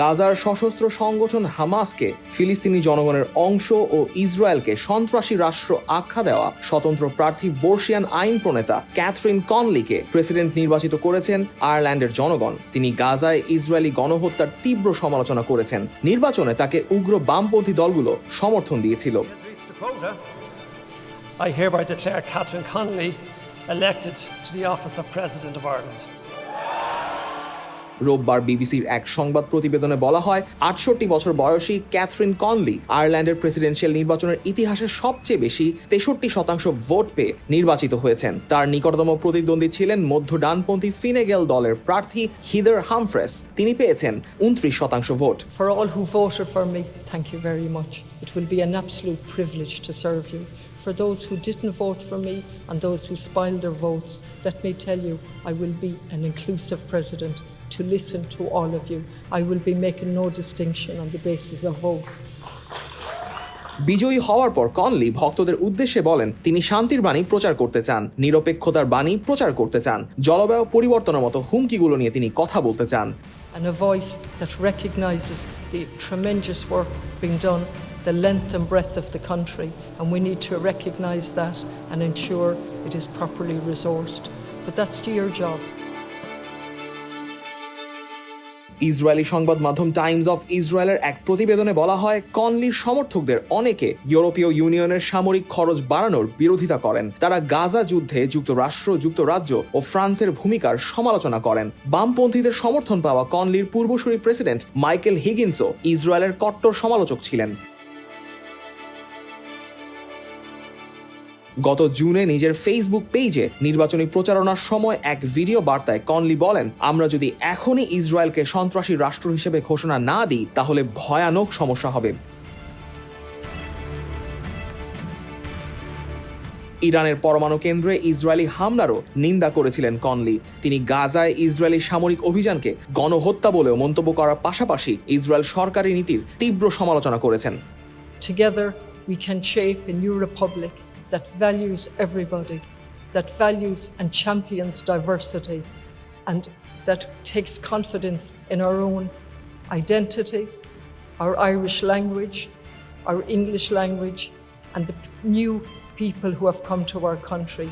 গাজার সশস্ত্র সংগঠন হামাসকে ফিলিস্তিনি জনগণের অংশ ও ইসরায়েলকে সন্ত্রাসী রাষ্ট্র আখ্যা দেওয়া স্বতন্ত্র প্রার্থী বর্ষিয়ান আইন প্রণেতা ক্যাথরিন কনলিকে প্রেসিডেন্ট নির্বাচিত করেছেন আয়ারল্যান্ডের জনগণ। তিনি গাজায় ইসরায়েলি গণহত্যার তীব্র সমালোচনা করেছেন। নির্বাচনে তাকে উগ্র বামপন্থী দলগুলো সমর্থন দিয়েছিল। I hereby declare Catherine Connolly elected to the office of President of Ireland. রোববার বিবিসির এক সংবাদ প্রতিবেদনে বলা হয়, আটষট্টি বছর বয়সী ক্যাথরিন কনলি আয়ারল্যান্ডের প্রেসিডেন্সিয়াল নির্বাচনের ইতিহাসে সবচেয়ে বেশি তেষট্টি শতাংশ ভোট পেয়ে নির্বাচিত হয়েছেন। তার নিকটতম প্রতিদ্বন্দ্বী ছিলেন মধ্য ডানপন্থী ফিনেগেল দলের প্রার্থী হিদার হামফ্রেস। তিনি পেয়েছেন উনত্রিশ শতাংশ vote. For all who voted for thank you very much it will be an privilege to serve you for those who vote for me and those who spoil their votes that may tell you I will be an inclusive president to listen to all of you. I will be making no distinction on the basis of votes. বিজয়ী হওয়ার পর Connolly ভক্তদের উদ্দেশ্যে বলেন তিনি শান্তির বাণী প্রচার করতে চান নিরপেক্ষতার বাণী প্রচার করতে চান জলবায়ু পরিবর্তনের মতো হুমকিগুলো নিয়ে তিনি কথা বলতে চান and a voice that recognises the tremendous work being done, the length and breadth of the country, and we need to recognise that and ensure it is properly resourced. But that's your job. Israeli সংবাদ মাধ্যম Times of ইসরায়েলের এক প্রতিবেদনে বলা হয়, কনলির সমর্থকদের অনেকে ইউরোপীয় ইউনিয়নের সামরিক খরচ বাড়ানোর বিরোধিতা করেন। তারা গাজা যুদ্ধে যুক্তরাষ্ট্র, যুক্তরাজ্য ও ফ্রান্সের ভূমিকার সমালোচনা করেন। বামপন্থীদের সমর্থন পাওয়া কনলির পূর্বসূরি প্রেসিডেন্ট মাইকেল হিগিন্সও ইসরায়েলের কট্টর সমালোচক ছিলেন। গত জুনে নিজের ফেসবুক পেজে নির্বাচনী প্রচারণার সময় এক ভিডিও বার্তায় কনলি বলেন আমরা যদি এখনই ইসরায়েলকে সন্ত্রাসী রাষ্ট্র হিসেবে ঘোষণা না দিই তাহলে ভয়ানক সমস্যা হবে। ইরানের পরমাণু কেন্দ্রে ইসরায়েলি হামলারও নিন্দা করেছিলেন কনলি। তিনি গাজায় ইসরায়েলি সামরিক অভিযানকে গণহত্যা বলেও মন্তব্য করার পাশাপাশি ইসরায়েল সরকারি নীতির তীব্র সমালোচনা করেছেন। Together, we can shape a new republic that values everybody, that values and champions diversity, and that takes confidence in our own identity, our Irish language, our English language, and the new people who have come to our country.